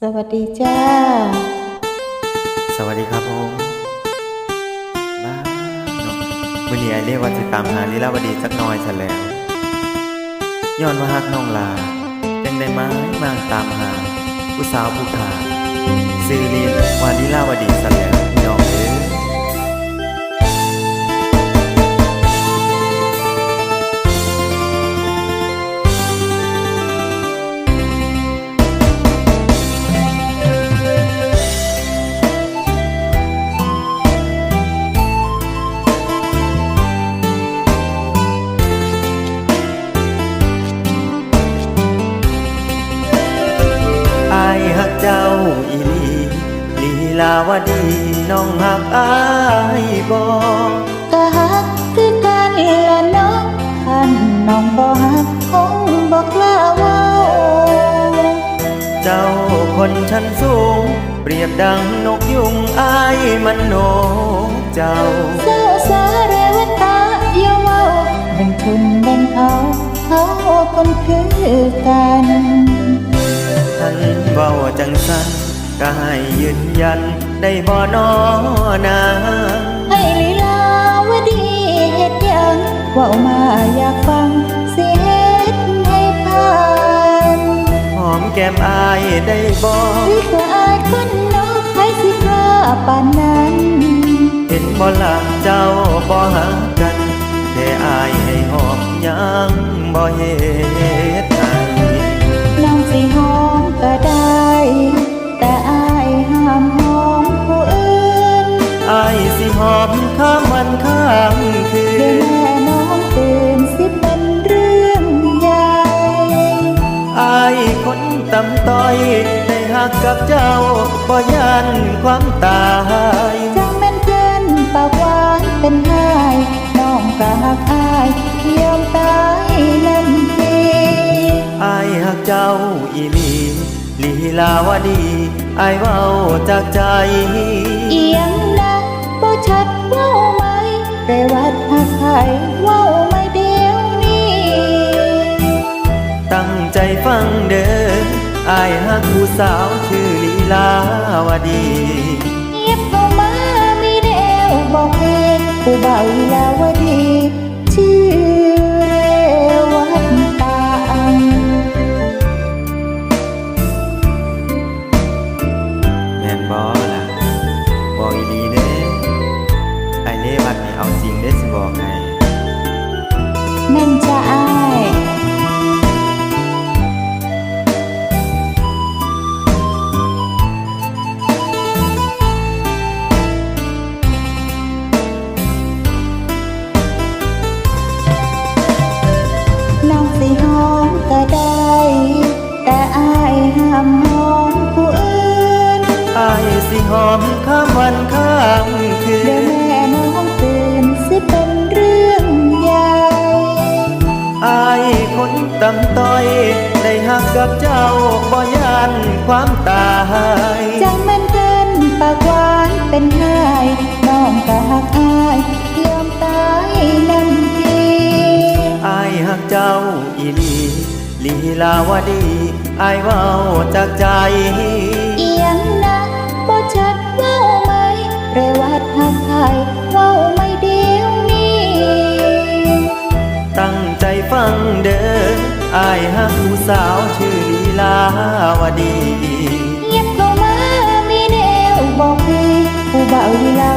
สวัสดีจ้า สวัสดีครับผมบ้าเนาะวันนี้ไอเรียกว่าจะตามหาลีลาวดีสักหน้อยซะแล้วย้อนว่าฮักน้องลาจังได้ไม้มางตามหา ผู้สาวผู้ขาซีรียนว่าลีลาวดีซะแล้ว อายฮักเจ้าอีหลีลีลาวดีน้องฮักอายบ่ก็ฮักคือกันละเนาะท่านน้องบ่ฮักคงบ่กล้าเว้าเจ้าคนชั้นสูง เปรียบดังนกยุงอายมันโนกเจ้าเจ้าสาเรวตาอย่าเว้าแบ่งทุนแบ่งเอาเขาคนคือกัน ท่านเว้าจังสันก็ให้ยืนยันได้บ่นอนาให้ลีลาวดีเฮ็ดหยังเว้ามาอยากฟังสิเฮ็ดให้ผ่านหอมแก้มอายได้บ่หรือก็อายคนนอกให้สิกล้าปานนั้นเห็นบ่ละเจ้าบ่หากันแต่อายให้หอมยังบ่เฮ็ด ตำต้อยได้หักกับเจ้าบ่ยันความตายจังแม่นเกินปากหวานเป็นไห้น้องก็หักอายยอมตายน้ำทีอายหักเจ้าอีหลีลีลาวดีอายเว้าจากใจเอียงนะบ่ชัดเว้าไหมเรวัดหักไทยเว้าไม่เดียวนี้ตั้งใจฟังเด้อ อายหักผู้สาวชื่อลีลาวดีเงียบเข้ามามีเดวบอกเองผู้เบาลีลาวดีชื่อเรวัตตาอังแม่นบ่ล่ะบอกอีหลี หอมข้ามวันข้ามคืเดี๋ยวนแม่น้องตื่นสิเป็นเรื่องใหญ่อายคนตำต้อยได้หักกับเจ้าบ่ยันความตายจังแม่นเกินปากหวานเป็นไห้น้องก็หักอายยอมตายน้ำทีอายหักเจ้าอีหลีลีลาวดีอายเว้าจากใจ วัดหักไทยเว้าไม่เดียวนี้ตั้งใจฟังเด้ออายหักผู้สาวชื่อลีลาวดีเงียบเข้ามามีแนวบอกให้ผู้เบาลีลา